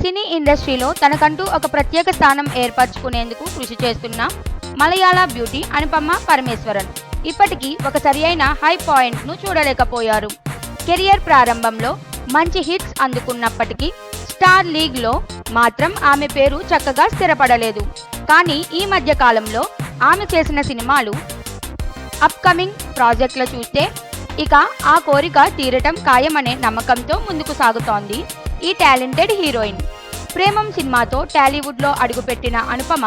సినీ ఇండస్ట్రీలో తనకంటూ ఒక ప్రత్యేక స్థానం ఏర్పరచుకునేందుకు కృషి చేస్తున్న మలయాళ బ్యూటీ అనుపమ పరమేశ్వరన్. ఇప్పటికీ ఒక సరియైన హై పాయింట్ను చూడలేకపోయారు. కెరియర్ ప్రారంభంలో మంచి హిట్స్ అందుకున్నప్పటికీ స్టార్ లీగ్లో మాత్రం ఆమె పేరు చక్కగా స్థిరపడలేదు. కానీ ఈ మధ్య కాలంలో ఆమె చేసిన సినిమాలు అప్కమింగ్ ప్రాజెక్టులు చూస్తే ఇక ఆ కోరిక తీరటం ఖాయమనే నమ్మకంతో ముందుకు సాగుతోంది. ఈ టాలెంటెడ్ హీరోయిన్. ప్రేమం సినిమాతో టాలీవుడ్లో అడుగుపెట్టిన Anupama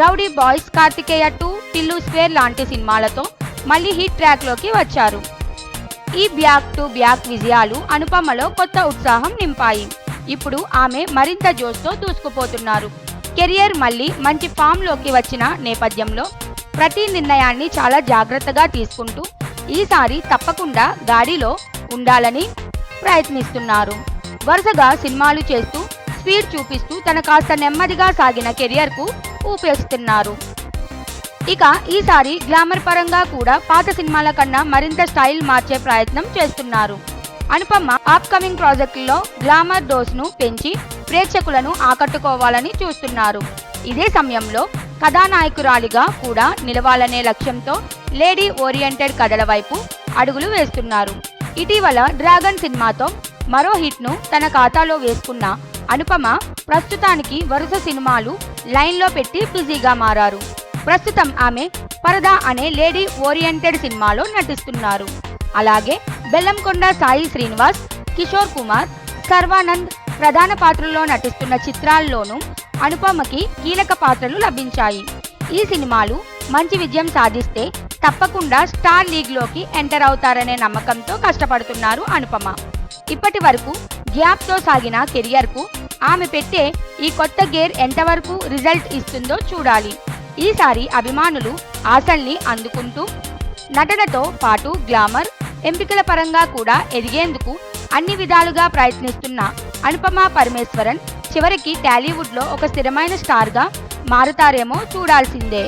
rowdy boys Karthikeya two Tillu square లాంటి సినిమాలతో మళ్ళీ హిట్ ట్రాక్లోకి వచ్చారు. ఈ బ్యాక్ టు బ్యాక్ విజయాలు అనుపమలో కొత్త ఉత్సాహం నింపాయి. ఇప్పుడు ఆమె మరింత జోష్తో దూసుకుపోతున్నారు. కెరియర్ మళ్ళీ మంచి ఫామ్లోకి వచ్చిన నేపథ్యంలో ప్రతి నిర్ణయాన్ని చాలా జాగ్రత్తగా తీసుకుంటూ ఈసారి తప్పకుండా గాడిలో ఉండాలని ప్రయత్నిస్తున్నారు. వరుసగా సినిమాలు చేస్తూ స్పీడ్ చూపిస్తూ తన కాస్త నెమ్మదిగా సాగిన కెరియర్కు ఊపేస్తున్నారు. ఇక ఈసారి గ్లామర్ పరంగా కూడా పాత సినిమాల కన్నా మరింత స్టైల్ మార్చే ప్రయత్నం చేస్తున్నారు. అనుపమ అప్కమింగ్ ప్రాజెక్టుల్లో గ్లామర్ డోస్ను పెంచి ప్రేక్షకులను ఆకట్టుకోవాలని చూస్తున్నారు. ఇదే సమయంలో కథానాయకురాలిగా కూడా నిలవాలనే లక్ష్యంతో లేడీ ఓరియంటెడ్ కథల వైపు అడుగులు వేస్తున్నారు. ఇటీవల డ్రాగన్ సినిమాతో మరో హిట్ను తన ఖాతాలో వేసుకున్న అనుపమ ప్రస్తుతానికి వరుస సినిమాలు లైన్లో పెట్టి బిజీగా మారారు. ప్రస్తుతం ఆమె పరదా అనే లేడీ ఓరియంటెడ్ సినిమాలో నటిస్తున్నారు. అలాగే బెల్లంకొండ సాయి శ్రీనివాస్ కిషోర్ కుమార్ సర్వానంద్ ప్రధాన పాత్రల్లో నటిస్తున్న చిత్రాల్లోనూ అనుపమకి కీలక పాత్రలు లభించాయి. ఈ సినిమాలు మంచి విజయం సాధిస్తే తప్పకుండా స్టార్ లీగ్లోకి ఎంటర్ అవుతారనే నమ్మకంతో కష్టపడుతున్నారు అనుపమ. ఇప్పటి వరకు గ్యాప్తో సాగిన కెరియర్కు ఆమె పెట్టే ఈ కొత్త గేర్ ఎంతవరకు రిజల్ట్ ఇస్తుందో చూడాలి. ఈసారి అభిమానులు ఆశల్ని అందుకుంటూ నటనతో పాటు గ్లామర్ ఎంపికల పరంగా కూడా ఎదిగేందుకు అన్ని విధాలుగా ప్రయత్నిస్తున్న అనుపమ పరమేశ్వరన్ చివరికి టాలీవుడ్లో ఒక స్థిరమైన స్టార్గా మారుతారేమో చూడాల్సిందే.